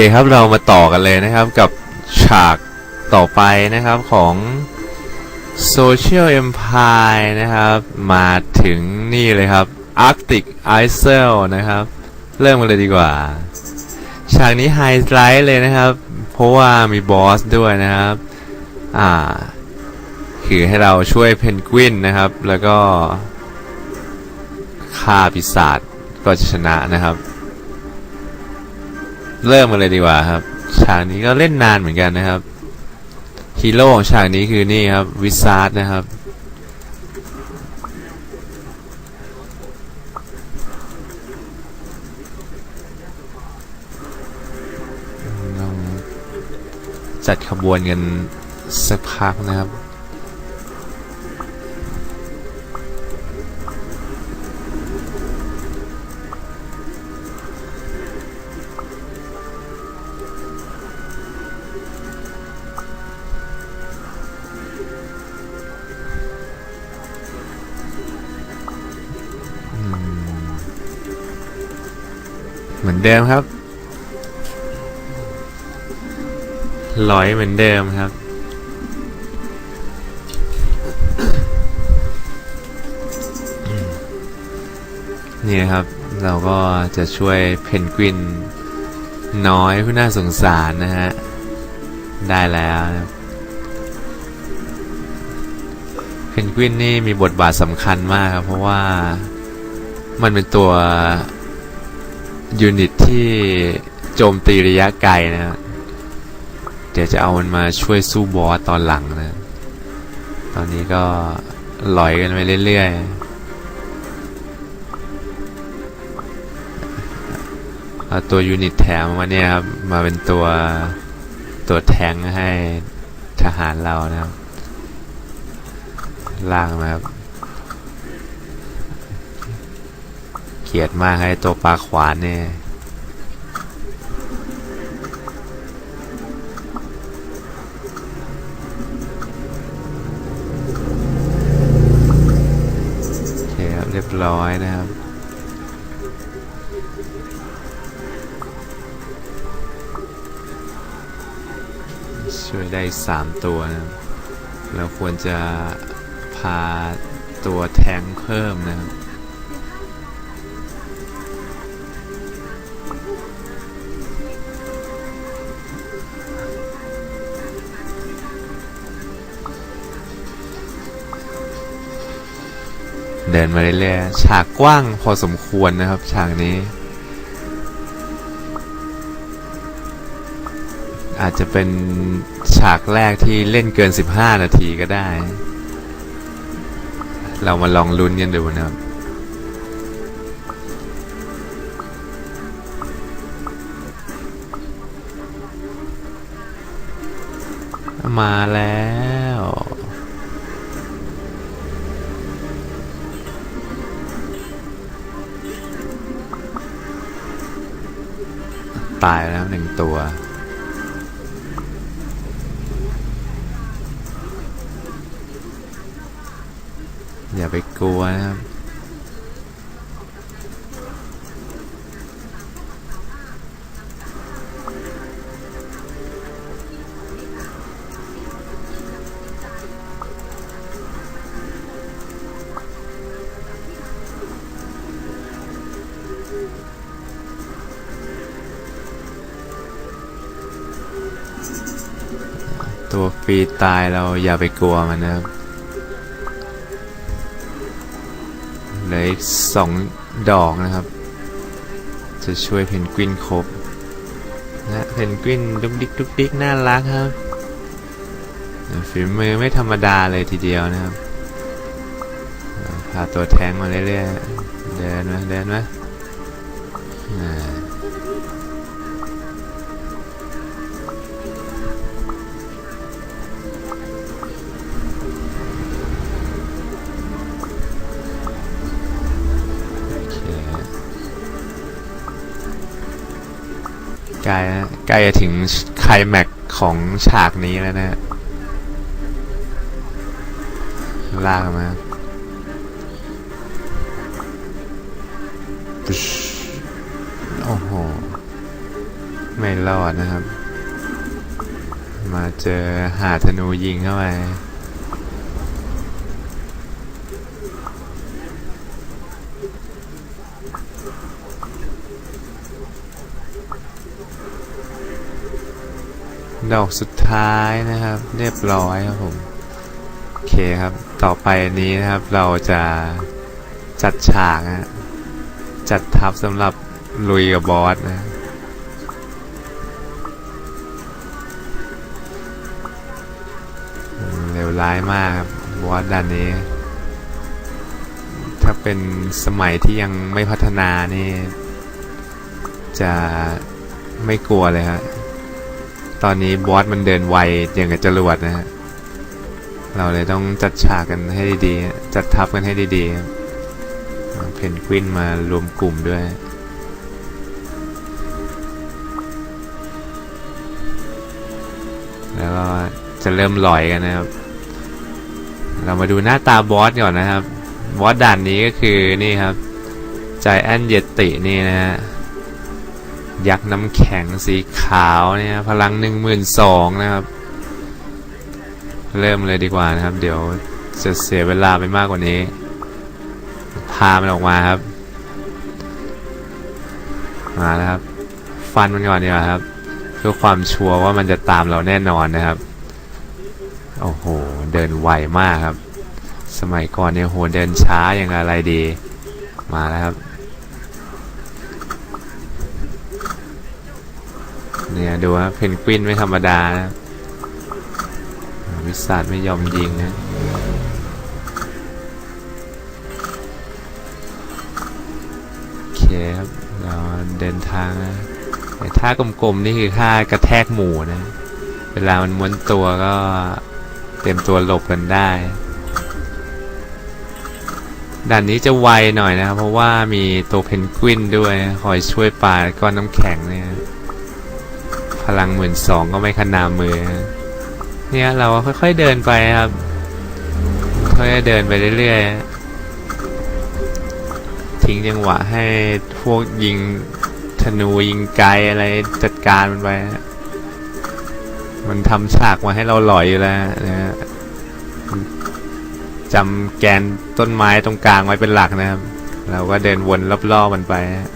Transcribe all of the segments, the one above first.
เคครับเรามาต่อกันเลยนะครับกับฉากต่อไปนะครับของ Social Empire นะครับ มาถึงนี่เลยครับ Arctic Isle นะครับ เริ่มกันเลยดีกว่า ฉากนี้ไฮไลท์เลยนะครับ เพราะว่ามีบอสด้วยนะครับ อ่า คือให้เราช่วยเพนกวินนะครับ แล้วก็ฆ่าปีศาจก็จะชนะนะครับ เริ่มกันเลยดีกว่าครับ ฉากนี้ก็เล่นนานเหมือนกันนะครับฮีโร่ของฉากนี้คือนี่ครับวิซาร์ดนะครับ จัดขบวนกันสักพักนะครับ อนเดิมครับร้อยเหมือนเดิมครับ นี่ครับ เราก็จะช่วยเพนกวินน้อยผู้น่าสงสารนะฮะ ได้แล้วเพนกวินนี่มีบทบาทสำคัญมากครับ เพราะว่ามันเป็นตัว ยูนิตที่โจมตีระยะไกลนะครับเดี๋ยวจะเอามันมาช่วยสู้บอสตอนหลังนะ ตอนนี้ก็ลอยกันไปเรื่อยๆ เอาตัวยูนิตแถมมาเนี่ยครับ มาเป็นตัวตัวแทงให้ทหารเรานะครับล่างมาครับ เกลียดมากให้ตัวปลาขวานเนี่ยโอเคครับเรียบร้อยนะครับ ช่วยได้สามตัวนะเราควรจะพาตัวแทงเพิ่มนะครับ เดินมาเรื่อยๆฉากกว้างพอสมควรนะครับ ฉากนี้ อาจจะเป็นฉากแรกที่เล่นเกิน 15 นาทีก็ได้ เรามาลองลุ้นกันดูนะครับมาแล้ว ตายแล้วหนึ่งตัว อย่าไปกลัวนะครับ ตัวฟรีตายเราอย่าไปกลัวมันนะครับเหลืออีกสองดอกนะครับ จะช่วยเพนกวินครบนะเพนกวินดุ๊กดิ๊กดุ๊กดิ๊กน่ารักครับฝีมือไม่ธรรมดาเลยทีเดียวนะครับพาตัวแทงมาเรื่อยๆเดินมาเดินมา อ่าใกล้ใกล้จะถึงไคลแม็กของฉากนี้แล้วนะลากมาโอ้โห ไม่รอดนะครับ มาเจอหาธนูยิงเข้าไป ดอกสุดท้ายนะครับ เรียบร้อยครับผมโอเคครับ ต่อไปนี้นะครับเราจะจัดฉากฮะจัดทัพสำหรับลุยกับบอสนะอืมเลวร้ายมากครับบอสด่านนี้ ถ้าเป็นสมัยที่ยังไม่พัฒนานี่ จะไม่กลัวเลยฮะ ตอนนี้บอสมันเดินไวอย่างกับจรวดนะฮะ เราเลยต้องจัดฉากกันให้ดีๆ จัดทัพกันให้ดีๆครับเอาเพนกวินมารวมกลุ่มด้วยแล้วก็จะเริ่มลอยกันนะครับ เรามาดูหน้าตาบอสก่อนนะครับ บอสด่านนี้ก็คือนี่ครับ ใจแอนเยตินี่นะฮะ ยักษ์น้ำแข็งสีขาวเนี่ยพลังหนึ่งหมื่นสองนะครับ เริ่มเลยดีกว่านะครับ เดี๋ยวจะเสียเวลาไปมากกว่านี้ พามันออกมาครับ มาแล้วครับ ฟันมันก่อนดีกว่าครับ เพื่อความชัวร์ว่ามันจะตามเราแน่นอนนะครับ โอ้โห เดินไวมากครับ สมัยก่อนเนี่ยโหเดินช้าอย่างอะไรดี มาแล้วครับ เนี่ยดูฮะเพนกวินไม่ธรรมดานะวิสัทไม่ยอมยิงนะโอเคครับเราเดินทางนะไอ้ท่ากลมๆนี่คือท่ากระแทกหมูนะ เวลามันม้วนตัวก็เต็มตัวหลบกันได้ด่านนี้จะไวหน่อยนะครับเพราะว่ามีตัวเพนกวินด้วยคอยช่วยปลาก้อนน้ำแข็งเนี่ย พลังหมื่นสองก็ไม่ขนามือ เนี่ยเราค่อยๆเดินไปครับค่อยๆเดินไปเรื่อยๆ ทิ้งจังหวะให้พวกยิงธนูยิงไกลอะไรจัดการมันไป มันทำฉากมาให้เราหลอยอยู่แล้วนะฮะจำแกนต้นไม้ตรงกลางไว้เป็นหลักนะครับ เราก็เดินวนรอบๆมันไปฮะ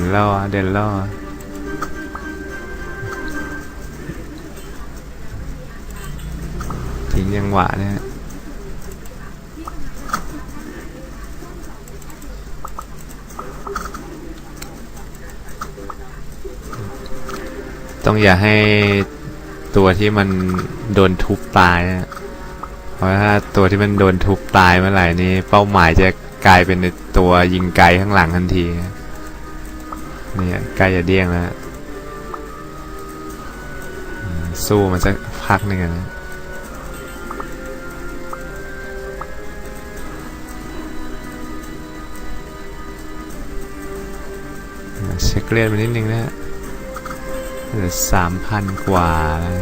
นล่อเดินล่อทิ้งยังหวะเนะฮะต้องอย่าให้ตัวที่มันโดนทุบตายนะเพราะถ้าตัวที่มันโดนทุบตายเมื่อไหร่นี้เป้าหมายจะกลายเป็นตัวยิงไกลข้างหลังทันที เนี่ยใกล้จะเดี้ยงแล้วสู้มันสักพักหนึ่งนะเช็คเลือดมานิดนึงนะฮะเหลือสามพันกว่าแล้ว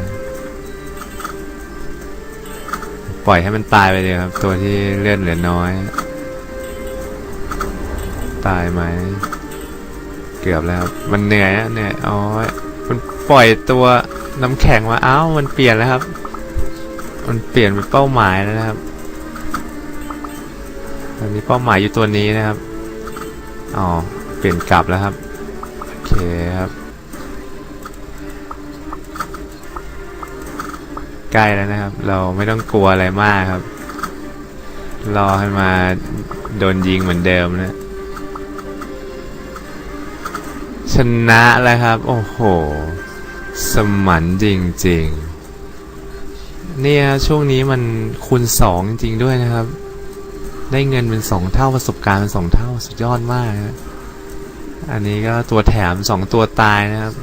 ปล่อยให้มันตายไปเลยครับ ตัวที่เลือดเหลือน้อย ตายไหม กือบแล้วครับมันเหนื่อยอะเหนื่อยอ๋อมันปล่อยตัวน้ำแข็งมาอ้าวมันเปลี่ยนแล้วครับ มันเปลี่ยนเป็นเป้าหมายแล้วนะครับตอนนี้เป้าหมายอยู่ตัวนี้นะครับอ๋อเปลี่ยนกลับแล้วครับโอเคครับใกล้แล้วนะครับ เราไม่ต้องกลัวอะไรมากครับ รอให้มาโดนยิงเหมือนเดิมนะ ชนะแล้วครับ โอ้โห สมันจริงๆ เนี่ยช่วงนี้มันคูณสองจริงๆด้วยนะครับ ได้เงินเป็นสองเท่าประสบการณ์เป็นสองเท่าสุดยอดมากนะอันนี้ก็ตัวแถมสองตัวตายนะครับ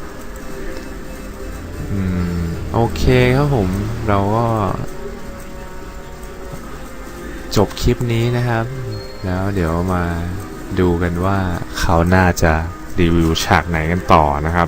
อืม โอเคครับผม เราก็ จบคลิปนี้นะครับ แล้วเดี๋ยวมาดูกันว่าเขาน่าจะ รีวิวฉากไหนกันต่อนะครับ